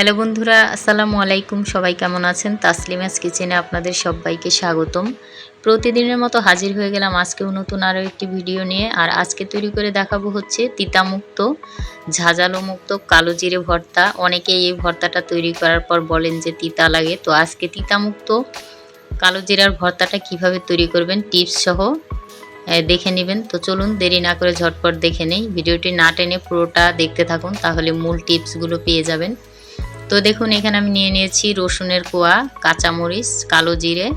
Hello বন্ধুরা, আসসালামু আলাইকুম। সবাই কেমন আছেন? তাসলিমাস কিচেনে আপনাদের সবাইকে স্বাগতম। প্রতিদিনের মতো হাজির হয়ে গেলাম আজকেও নতুন আরও একটি ভিডিও নিয়ে। আর আজকে তৈরি করে দেখাবো হচ্ছে তিতামুক্ত, ঝাঁঝালো মুক্ত, কালো জিরে ভর্তা। অনেকেই এই ভর্তাটা তৈরি করার পর বলেন যে তিতা লাগে। তো আজকে তিতামুক্ত, কালো জিরার ভর্তাটা কীভাবে তৈরি করবেন টিপস সহ দেখে নেবেন। তো চলুন দেরি না করে ঝটপট দেখে নেই। ভিডিওটি না টেনে পুরোটা দেখতে থাকুন, তাহলে মূল টিপসগুলো পেয়ে যাবেন। তো দেখুন, এখানে আমি নিয়ে নিয়েছি রসুনের কোয়া, কাঁচামরিচ, কালো জিরে,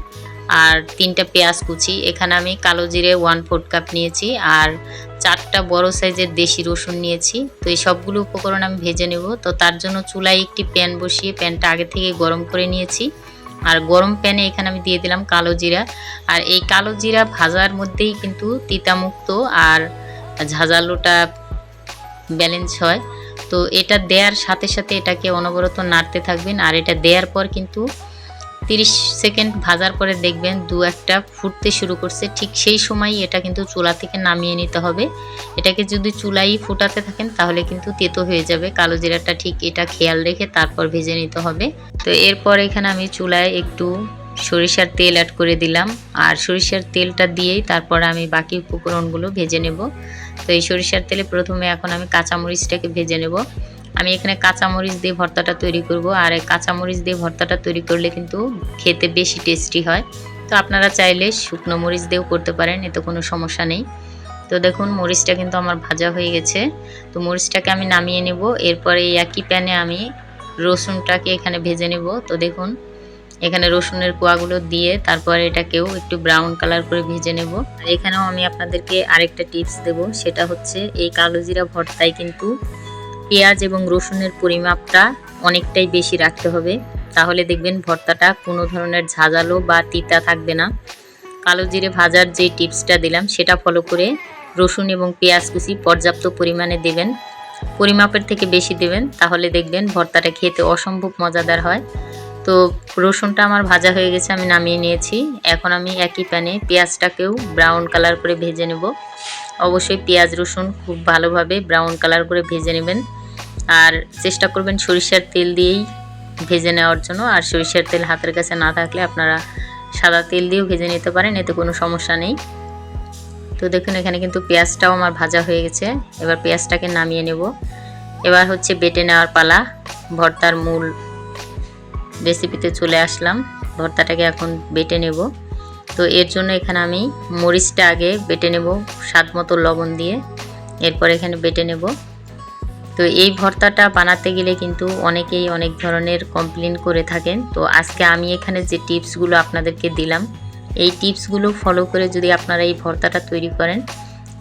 আর তিনটা পেঁয়াজ কুচি। এখানে আমি কালো জিরে ওয়ান ফোর্থ কাপ নিয়েছি, আর চারটা বড় সাইজের দেশি রসুন নিয়েছি। তো এই সবগুলো উপকরণ আমি ভেজে নেব। তো তার জন্য চুলায় একটি প্যান বসিয়ে প্যানটা আগে থেকে গরম করে নিয়েছি। আর গরম প্যানে এখানে আমি দিয়ে দিলাম কালো জিরা। আর এই কালো জিরা ভাজার মধ্যেই কিন্তু তিতামুক্ত আর ঝাঁঝালোটা ব্যালেন্স হয়। তো এটা দেওয়ার সাথে সাথে এটাকে অনবরত নাড়তে থাকবেন। আর এটা দেওয়ার পর কিন্তু 30 সেকেন্ড ভাজার পরে দেখবেন দু একটা ফুটতে শুরু করছে। ঠিক সেই সময়ই এটা কিন্তু চুলা থেকে নামিয়ে নিতে হবে। এটাকে যদি চুলাই ফুটাতে থাকেন তাহলে কিন্তু তেতো হয়ে যাবে। কালো জিরাটা ঠিক এটা খেয়াল রেখে তারপর ভেজে নিতে হবে। তো এরপর এখানে আমি চুলায় একটু সরিষার তেল অ্যাড করে দিলাম। আর সরিষার তেলটা দিয়েই তারপর আমি বাকি উপকরণগুলো ভেজে নেব। তো এই সরিষার তেলে প্রথমে এখন আমি কাঁচামরিচটাকে ভেজে নেব। আমি এখানে কাঁচামরিচ দিয়ে ভর্তাটা তৈরি করব। আর এই কাঁচামরিচ দিয়ে ভর্তাটা তৈরি করলে কিন্তু খেতে বেশি টেস্টি হয়। তো আপনারা চাইলে শুকনো মরিচ দিয়েও করতে পারেন, এতে কোনো সমস্যা নেই। তো দেখুন, মরিচটা কিন্তু আমার ভাজা হয়ে গেছে। তো মরিচটাকে আমি নামিয়ে নেব। এরপরে একই প্যানে আমি রসুনটাকে এখানে ভেজে নেব। তো দেখুন এখানে রসুনের কোয়াগুলো দিয়ে তারপর এটাকেও একটু ব্রাউন কালার করে ভেজে নেব। এখানেও আমি আপনাদেরকে আরেকটা টিপস দেব, সেটা হচ্ছে এই কালো জিরা ভর্তায় কিন্তু পেঁয়াজ এবং রসুনের পরিমাপটা অনেকটাই বেশি রাখতে হবে। তাহলে দেখবেন ভর্তাটা কোনো ধরনের ঝাঁঝালো বা তিতা থাকবে না। কালো জিরে ভাজার যে টিপসটা দিলাম, সেটা ফলো করে রসুন এবং পেঁয়াজ কুচি পর্যাপ্ত পরিমাণে দেবেন। পরিমাপের থেকে বেশি দেবেন, তাহলে দেখবেন ভর্তাটা খেতে অসম্ভব মজাদার হয়। তো রসুনটা আমার ভাজা হয়ে গেছে, আমি নামিয়ে নিয়েছি। এখন আমি একই প্যানে পেঁয়াজটাকেও ব্রাউন কালার করে ভেজে নেব। অবশ্যই পেঁয়াজ, রসুন খুব ভালোভাবে ব্রাউন কালার করে ভেজে নেবেন। আর চেষ্টা করবেন সরিষার তেল দিয়েই ভেজে নেওয়ার জন্য। আর সরিষার তেল হাতের কাছে না থাকলে আপনারা সাদা তেল দিয়েও ভেজে নিতে পারেন, এতে কোনো সমস্যা নেই। তো দেখুন, এখানে কিন্তু পেঁয়াজটাও আমার ভাজা হয়ে গেছে। এবার পেঁয়াজটাকে নামিয়ে নেব। এবার হচ্ছে বেটে নেওয়ার পালা, ভর্তার মূল রেসিপিতে চলে আসলাম। ভর্তাটাকে এখন বেটে নেব। তো এর জন্য এখানে আমি মরিচটা আগে বেটে নেব স্বাদ মতো লবণ দিয়ে। এরপর এখানে বেটে নেব। তো এই ভর্তাটা বানাতে গেলে কিন্তু অনেকেই অনেক ধরনের কমপ্লেন করে থাকেন। তো আজকে আমি এখানে যে টিপসগুলো আপনাদেরকে দিলাম, এই টিপসগুলো ফলো করে যদি আপনারা এই ভর্তাটা তৈরি করেন,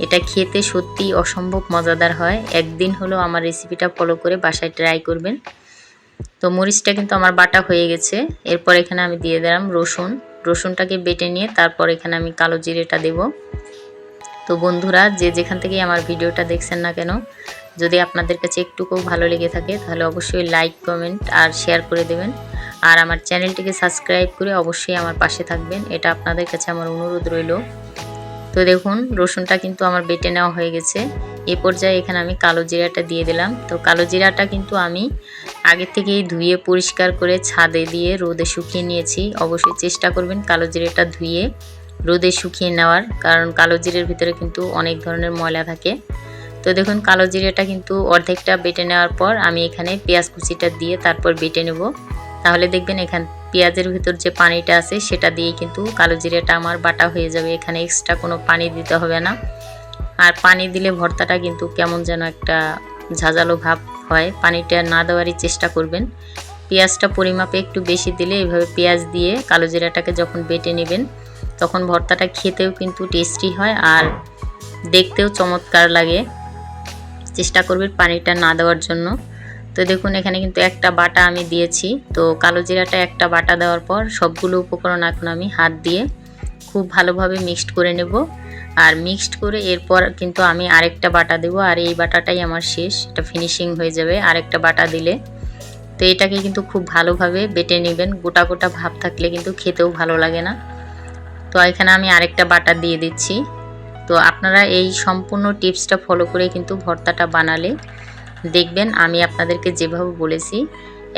এটা খেতে সত্যি অসম্ভব মজাদার হয়। একদিন হলো আমার রেসিপিটা ফলো করে বাসায় ট্রাই করবেন। তো মরিচটা কিন্তু আমার বাটা হয়ে গেছে। এরপর এখানে আমি দিয়ে দিলাম রসুন। রসুনটাকে বেটে নিয়ে তারপর এখানে আমি কালো জিরেটা দেব। তো বন্ধুরা, যে যেখান থেকে আমার ভিডিওটা দেখছেন না কেন, যদি আপনাদের কাছে একটুকুও ভালো লেগে থাকে, তাহলে অবশ্যই লাইক কমেন্ট আর শেয়ার করে দেবেন। আর আমার চ্যানেলটিকে সাবস্ক্রাইব করে অবশ্যই আমার পাশে থাকবেন। এটা আপনাদের কাছে আমার অনুরোধ রইল। তো দেখুন, রসুনটা কিন্তু আমার বেটে নেওয়া হয়ে গেছে। এ পর্যায়ে এখানে আমি কালো জিরাটা দিয়ে দিলাম। তো কালো জিরাটা কিন্তু আমি আগে থেকেই ধুয়ে পরিষ্কার করে ছাদে দিয়ে রোদে শুকিয়ে নিয়েছি। অবশ্যই চেষ্টা করবেন কালো জিরেটা ধুয়ে রোদে শুকিয়ে নেওয়ার, কারণ কালো জিরের ভিতরে কিন্তু অনেক ধরনের ময়লা থাকে। তো দেখুন, কালো জিরেটা কিন্তু অর্ধেকটা বেটে নেওয়ার পর আমি এখানে পেঁয়াজ কুচিটা দিয়ে তারপর বেটে নেব। তাহলে দেখবেন এখান, পেঁয়াজের ভিতর যে পানিটা আছে সেটা দিয়ে কিন্তু কালো জিরেটা আমার বাটা হয়ে যাবে। এখানে এক্সট্রা কোনো পানি দিতে হবে না। আর পানি দিলে ভর্তাটা কিন্তু কেমন যেন একটা ঝাঁঝালো ভাব হয়। পানিটা না দেওয়ারই চেষ্টা করবেন। পেঁয়াজটা পরিমাপে একটু বেশি দিলে এভাবে পেঁয়াজ দিয়ে কালো জিরাটাকে যখন বেটে নেবেন, তখন ভর্তাটা খেতেও কিন্তু টেস্টি হয় আর দেখতেও চমৎকার লাগে। চেষ্টা করবেন পানিটা না দেওয়ার জন্য। তো দেখুন, এখানে কিন্তু একটা বাটা আমি দিয়েছি। তো কালো জিরাটা একটা বাটা দেওয়ার পর সবগুলো উপকরণ এখন আমি হাত দিয়ে খুব ভালোভাবে মিক্সড করে নেব। আর মিক্সড করে এরপর কিন্তু আমি আরেকটা বাটা দেব। আর এই বাটাটাই আমার শেষ। এটা ফিনিশিং হয়ে যাবে আরেকটা বাটা দিলে। তো এটাকে কিন্তু খুব ভালোভাবে বেটে নেবেন। গোটা গোটা ভাব থাকলে কিন্তু খেতেও ভালো লাগে না। তো এখানে আমি আরেকটা বাটা দিয়ে দিচ্ছি। তো আপনারা এই সম্পূর্ণ টিপসটা ফলো করে কিন্তু ভর্তাটা বানালে দেখবেন আমি আপনাদেরকে যেভাবে বলেছি,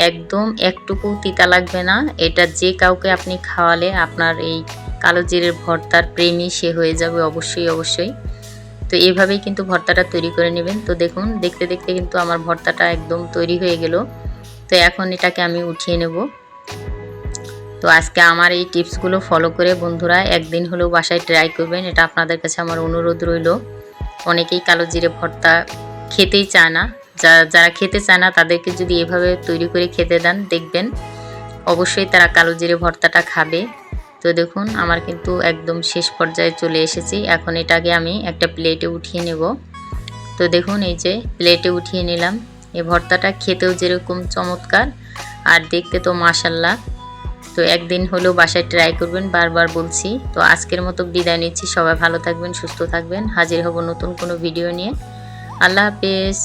একদম একটুকু তিতা লাগবে না। এটা যে কাউকে আপনি খাওয়ালে আপনার এই কালো জিরের ভর্তার প্রেমী সে হয়ে যাবে অবশ্যই অবশ্যই। তো এইভাবেই কিন্তু ভর্তাটা তৈরি করে নেবেন। তো দেখুন, দেখতে দেখতে কিন্তু আমার ভর্তাটা একদম তৈরি হয়ে গেল। তো এখন এটাকে আমি উঠিয়ে নেব। তো আজকে আমার এই টিপসগুলো ফলো করে বন্ধুরা একদিন হলেও বাসায় ট্রাই করবেন। এটা আপনাদের কাছে আমার অনুরোধ রইল। অনেকেই কালো জিরে ভর্তা খেতেই চায় না। যারা খেতে চায় না, তাদেরকে যদি এভাবে তৈরি করে খেতে দেন, দেখবেন অবশ্যই তারা কালো জিরে ভর্তাটা খাবে। তো দেখুন, আমার কিন্তু একদম শেষ পর্যায়ে চলে এসেছি। এখন এটাকে আমি একটা প্লেটে উঠিয়ে নেব। তো দেখুন, এই যে প্লেটে উঠিয়ে নিলাম। এই ভর্তাটা খেতেও যেরকম চমৎকার, আর দেখতে তো মাসাল্লাহ তো একদিন হলেও বাসায় ট্রাই করবেন, বারবার বলছি। তো আজকের মতো বিদায় নিচ্ছি। সবাই ভালো থাকবেন, সুস্থ থাকবেন। হাজির হব নতুন কোনো ভিডিও নিয়ে। আল্লাহ হাফেজ।